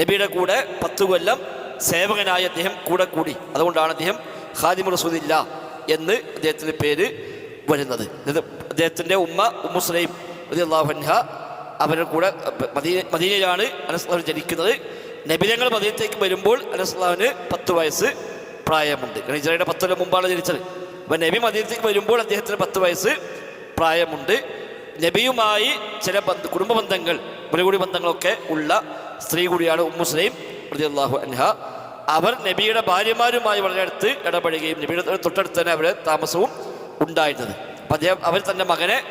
നബിയുടെ കൂടെ പത്ത് കൊല്ലം സേവകനായ അദ്ദേഹം കൂടെ കൂടി. അതുകൊണ്ടാണ് അദ്ദേഹം ഖാദിം റസൂദില്ല എന്ന് അദ്ദേഹത്തിന്റെ പേര് വരുന്നത്. അദ്ദേഹത്തിന്റെ ഉമ്മ ഉമ്മുസ്ലൈം അള്ളാഹുഹ അവരുടെ കൂടെ മദീന മദീനയിലാണ് അനസ്ലാഹു ജനിക്കുന്നത്. നബിതങ്ങൾ മദീനത്തേക്ക് വരുമ്പോൾ അനസ്ലാഹിന് പത്ത് വയസ്സ് പ്രായമുണ്ട്. കാരണം പത്ത് കൊല്ലം മുമ്പാണ് ജനിച്ചത്. അപ്പം നബി മദീനത്തേക്ക് വരുമ്പോൾ അദ്ദേഹത്തിന് പത്ത് വയസ്സ് പ്രായമുണ്ട്. നബിയുമായി ചില ബന്ധ കുടുംബ ബന്ധങ്ങൾ മുലകൂടി ബന്ധങ്ങളൊക്കെ ഉള്ള സ്ത്രീ കൂടിയാണ് ഉമ്മുസ്ലൈം റളിയല്ലാഹു അൻഹ. അവർ നബിയുടെ ഭാര്യമാരുമായി വളരെ അടുത്ത് ഇടപെടുകയും നബിയുടെ തൊട്ടടുത്ത് തന്നെ അവരുടെ താമസവും ഉണ്ടായിരുന്നത്. അപ്പം അദ്ദേഹം അവർ തന്റെ മകനെ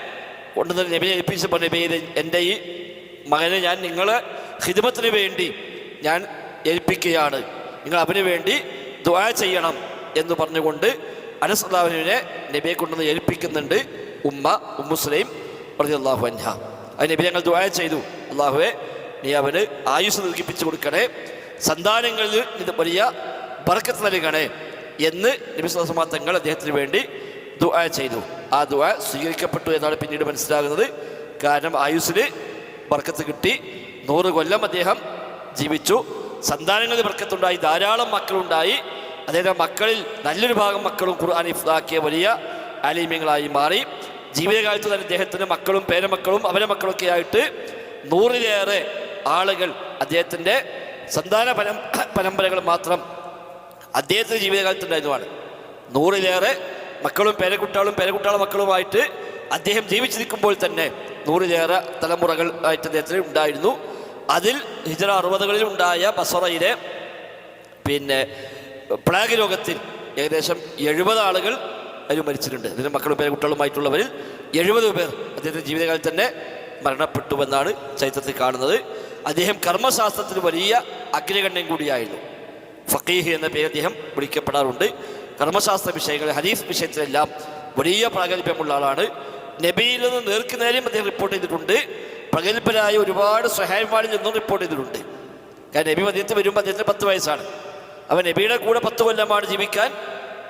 കൊണ്ടുവന്ന് നബിയെ ഏൽപ്പിച്ചപ്പോൾ നബിയെ എന്റെ ഈ മകനെ ഞാൻ നിങ്ങളെ ഹിദമത്തിന് വേണ്ടി ഞാൻ ഏൽപ്പിക്കുകയാണ്. നിങ്ങൾ അവന് വേണ്ടി ദ്വാ ചെയ്യണം എന്ന് പറഞ്ഞുകൊണ്ട് അനസ്ലാവിനെ നബിയെ കൊണ്ടുവന്ന് ഏൽപ്പിക്കുന്നുണ്ട് ഉമ്മ ഉമ്മുസ്ലൈം അള്ളാഹു അൻഹ. അത് നബി ഞങ്ങൾ ദുആ ചെയ്തു. അള്ളാഹുവെ നീ അവന് ആയുസ് ദീർഘിപ്പിച്ചു കൊടുക്കണേ. സന്താനങ്ങളിൽ ഇത് വലിയ പറക്കത്ത് നൽകണേ എന്ന് നബി സ്വലമ തങ്ങൾ അദ്ദേഹത്തിന് വേണ്ടി ദുആ ചെയ്തു. ആ ദുആ സ്വീകരിക്കപ്പെട്ടു എന്നാണ് പിന്നീട് മനസ്സിലാകുന്നത്. കാരണം ആയുസ്സിന് ബർക്കത്ത് കിട്ടി. നൂറ് കൊല്ലം അദ്ദേഹം ജീവിച്ചു. സന്താനങ്ങളിൽ ബർക്കത്തുണ്ടായി. ധാരാളം മക്കളുണ്ടായി. അദ്ദേഹത്തെ മക്കളിൽ നല്ലൊരു ഭാഗം മക്കളും ഖുർആൻ ഇഫ്താക്കിയ വലിയ ആലിമ്യങ്ങളായി മാറി. ജീവിതകാലത്ത് തന്നെ അദ്ദേഹത്തിന് മക്കളും പേരമക്കളും അവരെ മക്കളൊക്കെ ആയിട്ട് നൂറിലേറെ ആളുകൾ അദ്ദേഹത്തിന്റെ സന്താന പരം പരമ്പരകൾ മാത്രം അദ്ദേഹത്തിന്റെ ജീവിതകാലത്തുണ്ടായിരുന്നതാണ്. നൂറിലേറെ മക്കളും പേരക്കുട്ടികളും പേരക്കുട്ടാള മക്കളുമായിട്ട് അദ്ദേഹം ജീവിച്ചിരിക്കുമ്പോൾ തന്നെ നൂറിലേറെ തലമുറകൾ ആയിട്ട് അദ്ദേഹത്തിന് ഉണ്ടായിരുന്നു. അതിൽ ഹിജറ അറുപതുകളിൽ ഉണ്ടായ ബസറയിലെ പിന്നെ പ്ലാഗ് രോഗത്തിൽ ഏകദേശം എഴുപത് ആളുകൾ അതിൽ മരിച്ചിട്ടുണ്ട്. അതിന് മക്കളും പേരക്കുട്ടികളുമായിട്ടുള്ളവരിൽ എഴുപത് പേർ അദ്ദേഹത്തിന്റെ ജീവിതകാലത്ത് തന്നെ മരണപ്പെട്ടുവെന്നാണ് ചരിത്രത്തിൽ കാണുന്നത്. അദ്ദേഹം കർമ്മശാസ്ത്രത്തിൽ വലിയ അഗ്രഗണ്യം കൂടിയായിരുന്നു. ഫക്കീഹ് എന്ന പേര് അദ്ദേഹം വിളിക്കപ്പെടാറുണ്ട്. കർമ്മശാസ്ത്ര വിഷയങ്ങൾ ഹദീസ് വിഷയത്തിലെല്ലാം വലിയ പ്രാഗൽഭ്യമുള്ള ആളാണ്. നബിയിൽ നിന്ന് നേർക്കുനേരെയും അദ്ദേഹം റിപ്പോർട്ട് ചെയ്തിട്ടുണ്ട്. പ്രഗത്ഭരായ ഒരുപാട് സഹായന്മാരിൽ നിന്നും റിപ്പോർട്ട് ചെയ്തിട്ടുണ്ട്. കാരണം നബി മദ്യത്തിൽ വരുമ്പോൾ അദ്ദേഹത്തിന് പത്ത് വയസ്സാണ്. അവൻ നബിയുടെ കൂടെ പത്ത് കൊല്ലമാണ് ജീവിക്കാൻ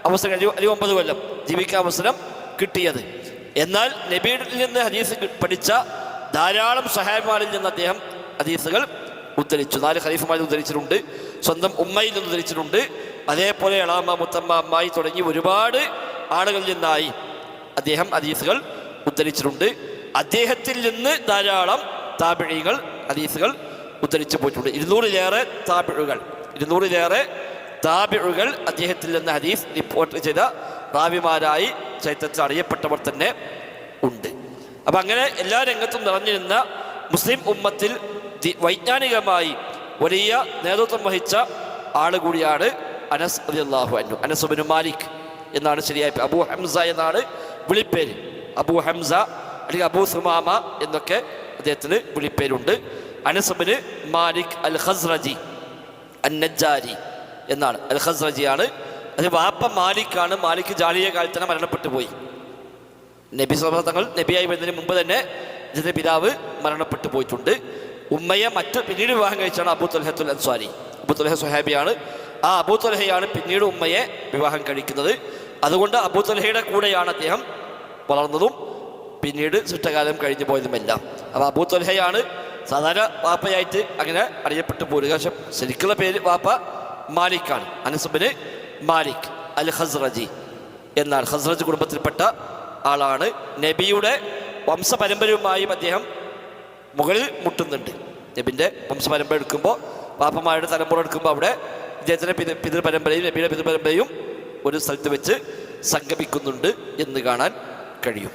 അവസരം അല്ലെങ്കിൽ ഒമ്പത് കൊല്ലം ജീവിക്കാൻ അവസരം കിട്ടിയത്. എന്നാൽ നബിയിൽ നിന്ന് ഹദീസ് പഠിച്ച ധാരാളം സഹായന്മാരിൽ നിന്ന് അദ്ദേഹം ഹദീസുകൾ ഉദ്ധരിച്ചു. നാല് ഖലീഫുമാർ ഉദ്ധരിച്ചിട്ടുണ്ട്. സ്വന്തം ഉമ്മയിൽ നിന്ന് ഉദ്ധരിച്ചിട്ടുണ്ട്. അതേപോലെ എളാമ മുത്തമ്മ അമ്മായി തുടങ്ങി ഒരുപാട് ആളുകളിൽ നിന്നായി അദ്ദേഹം ഹദീസുകൾ ഉദ്ധരിച്ചിട്ടുണ്ട്. അദ്ദേഹത്തിൽ നിന്ന് ധാരാളം താപിഴികൾ ഹദീസുകൾ ഉദ്ധരിച്ചു പോയിട്ടുണ്ട്. ഇരുന്നൂറിലേറെ താപിഴുകൾ ഇരുന്നൂറിലേറെ താപിഴുകൾ അദ്ദേഹത്തിൽ നിന്ന് ഹദീസ് റിപ്പോർട്ട് ചെയ്ത റാവിമാരായി ചരിത്രത്തിൽ അറിയപ്പെട്ടവർ തന്നെ ഉണ്ട്. അപ്പം അങ്ങനെ എല്ലാ രംഗത്തും നിറഞ്ഞിരുന്ന മുസ്ലിം ഉമ്മത്തിൽ വൈജ്ഞാനികമായി വലിയ നേതൃത്വം വഹിച്ച ആൾ കൂടിയാണ് അനസ് അള്ളാഹു അനസ് അനസുബിന് മാലിക് എന്നാണ് ശരിയായ അബു ഹംസ എന്നാണ് വിളിപ്പേര്. അബൂ ഹംസ അല്ലെങ്കിൽ അബൂ സുമാമ എന്നൊക്കെ അദ്ദേഹത്തിന് വിളിപ്പേരുണ്ട്. അനസുബിന് മാലിക് അൽ ഹസ്രജി അന്നജാരി എന്നാണ്. അൽ ഹസ്രജിയാണ് അത് വാപ്പ മാലിക്കാണ്. മാലിക് ജാലിയ കാലത്ത് തന്നെ മരണപ്പെട്ടു പോയി. നബി സ്വലമ തങ്ങൾ നബിയായി വരുന്നതിന് മുമ്പ് തന്നെ ഇതിന്റെ പിതാവ് മരണപ്പെട്ടു പോയിട്ടുണ്ട്. ഉമ്മയെ മറ്റ് പിന്നീട് വിവാഹം കഴിച്ചാണ് അബൂ തുൽഹത്തുൽ അൻസ്വാരി. അബൂ തുൽഹ സുഹാബിയാണ് ആ അബൂ തുൽഹയാണ് പിന്നീട് ഉമ്മയെ വിവാഹം കഴിക്കുന്നത്. അതുകൊണ്ട് അബൂ തുൽഹയുടെ കൂടെയാണ് അദ്ദേഹം വളർന്നതും പിന്നീട് ശിഷ്ടകാലം കഴിഞ്ഞു പോയതുമെല്ലാം. അപ്പോൾ അബൂ തുൽഹയാണ് സാധാരണ വാപ്പയായിട്ട് അങ്ങനെ അറിയപ്പെട്ടു പോരുക. പക്ഷെ ശരിക്കുള്ള പേര് വാപ്പ മാലിക്കാണ്. അനസുബിന് മാലിക് അൽ ഖസ്റജി എന്നാൽ ഖസ്റജ് കുടുംബത്തിൽപ്പെട്ട ആളാണ്. നബിയുടെ വംശപരമ്പരയുമായും അദ്ദേഹം മുകളിൽ മുട്ടുന്നുണ്ട്. നബിന്റെ വംശപരമ്പര എടുക്കുമ്പോൾ പാപ്പമാരുടെ തലമുറ എടുക്കുമ്പോൾ അവിടെ ഇദ്ദേഹത്തിന്റെ പിതൃ പിതൃപരമ്പരയും നബിയുടെ പിതൃപരമ്പരയും ഒരു സ്ഥലത്ത് വെച്ച് സംഗമിക്കുന്നുണ്ട് എന്ന് കാണാൻ കഴിയും.